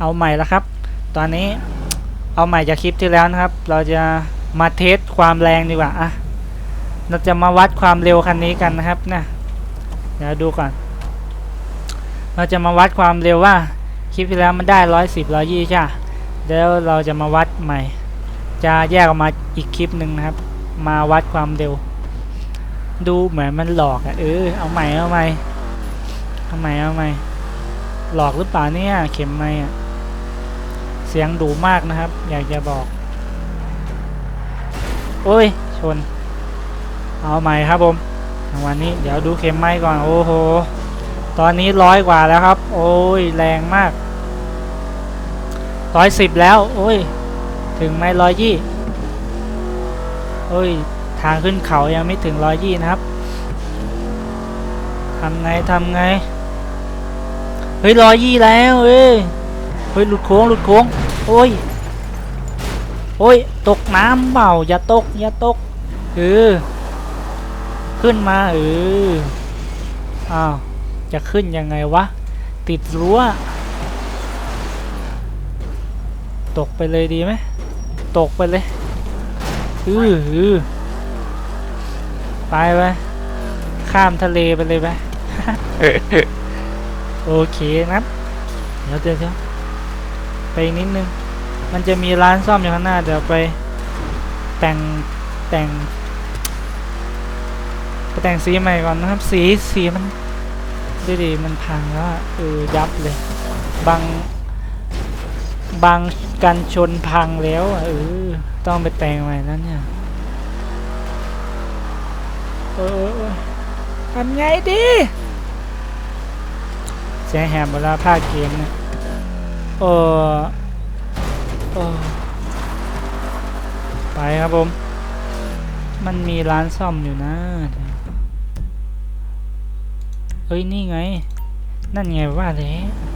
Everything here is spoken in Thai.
เอาใหม่แล้วครับ ตอนนี้เอาใหม่จากคลิปที่แล้วนะครับ เราจะมาเทสความแรงดีกว่าอะเราจะมาวัดความเร็วคันนี้กันนะครับนะเดี๋ยวดูก่อน เราจะมาวัดความเร็วว่าคลิปที่แล้วมันได้ร้อยสิบร้อยยี่ใช่แล้วเราจะมาวัดใหม่ จะแยกออกมาอีกคลิปหนึ่งนะครับ มาวัดความเร็ว ดูเหมือนมันหลอกอะเออเอาใหม่เอาใหม่เอาใหม่เอาใหม่หลอกหรือเปล่าเนี่ยเข็มไม้อะ เสียงดุมากนะครับ อยากจะบอกโอ้ย ชน เอาใหม่ครับผมวันนี้เดี๋ยวดูเข็มไม้ก่อน โอ้โห ตอนนี้ร้อยกว่าแล้วครับ โอ้ย แรงมากร้อยสิบแล้ว โอ้ย ถึงไหมร้อยยี่โอ้ย ทางขึ้นเขายังไม่ถึงร้อยยี่นะครับทำไงทำไง เฮ้ยร้อยยี่แล้วเอ้ย เฮ้ยหลุดโค้งหลุดโค้งโอ้ยโอ้ยตกน้ำเปล่าอย่าตกอย่าตกเออขึ้นมาเอออ้าวจะขึ้นยังไงวะติดรั้วตกไปเลยดีไหมตกไปเลยอืออือไปไปข้ามทะเลไปเลยไปโอเคนะเดี๋ยวเดี๋ยวเดี๋ยว อีกนิดนึง มันจะมีร้านซ่อมอยู่ข้างหน้า เดี๋ยวไปแต่งแต่งไปแต่งสีใหม่ก่อนนะครับ สีสีมันดูดิมันพังแล้วเออยับเลย บางบางกันชนพังแล้วเออต้องไปแต่งใหม่แล้วเนี่ยเออเออเออทำไงดีเสียงแหบเวลาภาคเกมเนี่ย เออเออไปครับผม มันมีร้านซ่อมอยู่นะ เฮ้ย นี่ไง นั่นไงว่าแล้ว